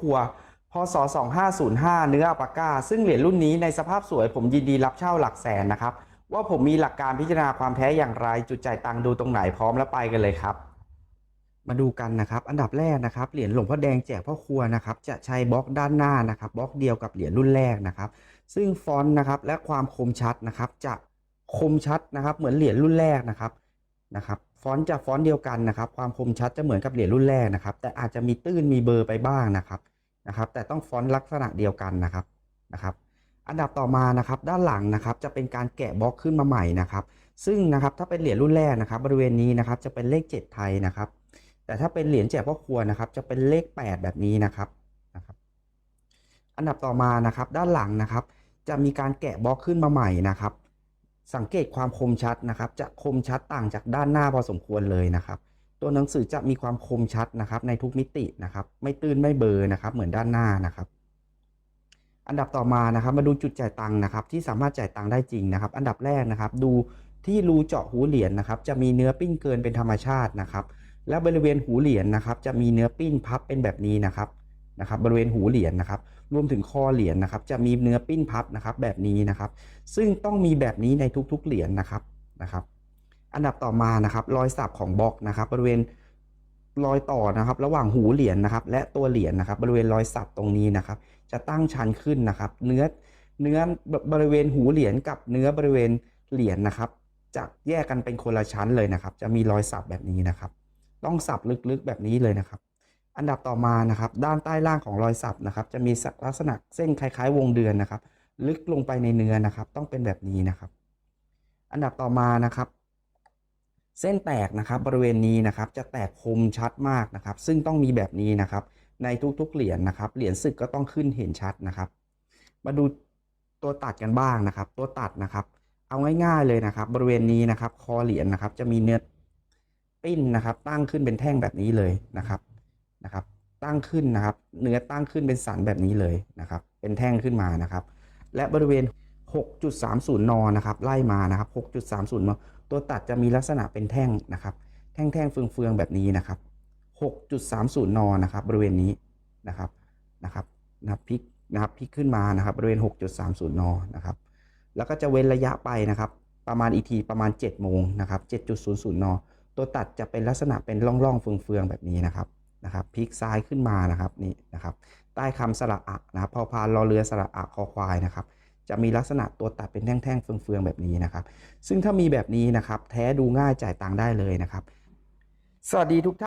ครัว พศ 2505 เนื้ออัปาก้า ซึ่งเหรียญรุ่นนี้ในสภาพสวยผมยินดีรับเช่าหลักแสนนะครับ ว่าผมมีหลักการพิจารณาความแท้อย่างไร จุดจ่ายตังค์ดูตรงไหนพร้อมแล้วไปกันเลยครับ มาดูกันนะครับ อันดับแรกนะครับ เหรียญหลวงพ่อแดงแจกพ่อครัวนะครับ จะใช้บล็อกด้านหน้านะครับบล็อกเดียวกับเหรียญรุ่นแรกนะครับ ซึ่งฟอนต์นะครับและความคมชัดนะครับจะคมชัดนะครับ เหมือนเหรียญรุ่นแรกนะครับ นะครับฟอนต์จะฟอนต์เดียวกันนะครับ ความคมชัดจะเหมือนกับเหรียญรุ่นแรกนะครับ แต่อาจจะมีตื้นมีเบอร์ไปบ้างนะครับนะครับ แต่ต้องฟอนต์ลักษณะเดียวกันนะครับนะครับ อันดับต่อมานะครับ ด้านหลังนะครับจะเป็นการแกะบล็อกขึ้นมาใหม่นะครับ ซึ่งนะครับถ้าเป็นเหรียญรุ่นแรกนะครับ บริเวณนี้นะครับจะเป็นเลข 7 ไทยนะครับ แต่ถ้าเป็นเหรียญแจกพ่อครัวนะครับ จะเป็นเลข 8 แบบนี้นะครับนะครับ อันดับต่อมานะครับ ด้านหลังนะครับ จะมีการแกะบล็อกขึ้นมาใหม่นะครับ สังเกตความคมชัดนะครับ จะคมชัดต่างจากด้านหน้าพอสมควรเลยนะครับ ตัวหนังสือจะมีความคมชัดนะครับ ในทุกมิตินะครับ ไม่ตื้นไม่เบลอนะครับ เหมือนด้านหน้านะครับ อันดับต่อมานะครับ มาดูจุดจ่ายตังค์นะครับ ที่สามารถจ่ายตังค์ได้จริงนะครับ อันดับแรกนะครับ ดูที่รูเจาะหูเหรียญนะครับ จะมีเนื้อปิ้นเกินเป็นธรรมชาตินะครับ และบริเวณหูเหรียญนะครับ จะมีเนื้อปิ้นพับเป็นแบบนี้นะครับ นะครับบริเวณหูเหรียญนะครับรวมถึงคอเหรียญนะครับจะมีเนื้อปิ้นพับนะครับแบบนี้นะครับ ซึ่งต้องมีแบบนี้ในทุกๆเหรียญนะครับนะครับ อันดับต่อมานะครับรอยสับของบล็อกนะครับบริเวณรอยต่อนะครับ ระหว่างหูเหรียญนะครับ และตัวเหรียญนะครับ บริเวณรอยสับตรงนี้นะครับ จะตั้งชันขึ้นนะครับ เนื้อเนื้อบริเวณหูเหรียญกับเนื้อบริเวณเหรียญนะครับจะแยกกันเป็นคนละชั้นเลยนะครับ จะมีรอยสับแบบนี้นะครับ ต้องสับลึกๆแบบนี้เลยนะครับ อันดับต่อมานะครับด้านใต้ล่างของรอยสับนะครับ จะมีลักษณะเส้นคล้าย ๆ วงเดือนนะครับ ลึกลงไปในเนื้อนะครับ ต้องเป็นแบบนี้นะครับ อันดับต่อมานะครับ เส้นแตกนะครับบริเวณนี้นะครับ จะแตกคมชัดมากนะครับ ซึ่งต้องมีแบบนี้นะครับ ในทุกๆเหรียญนะครับ เหรียญศึกก็ต้องขึ้นเห็นชัดนะครับ มาดูตัวตัดกันบ้างนะครับ ตัวตัดนะครับ เอาง่ายๆเลยนะครับ บริเวณนี้นะครับ คอเหรียญนะครับ จะมีเนื้อปิ้นนะครับ ตั้งขึ้นเป็นแท่งแบบนี้เลยนะครับ นะครับ ตั้งขึ้นนะครับ เนื้อตั้งขึ้นเป็นสันแบบนี้เลยนะครับ เป็นแท่งขึ้นมานะครับ และบริเวณ 6.30 นนะครับ ไล่มานะครับ 6.30 น ตัวตัดจะมีลักษณะเป็นแท่งนะครับ แท่งๆเฟืองๆแบบนี้นะครับ 6.30 นนะครับ บริเวณนี้นะครับนะครับนะครับพลิกนะครับพลิกขึ้นมานะครับ บริเวณ 6.30 นนะครับ แล้วก็จะเว้นระยะไปนะครับ ประมาณอีกทีประมาณ7โมงนะครับ7.00 น ตัวตัดจะเป็นลักษณะเป็นร่องๆเฟืองๆแบบนี้นะครับ นะครับพลิกซ้ายขึ้นมานะครับนี่นะครับ ใต้คำสระอะนะครับพอพานรอเรือสระอะคอควายนะครับ จะมีลักษณะตัวตัดเป็นแท่งๆเฟืองๆแบบนี้นะครับ ซึ่งถ้ามีแบบนี้นะครับ แท้ดูง่ายจ่ายตังค์ได้เลยนะครับ สวัสดีทุกท่าน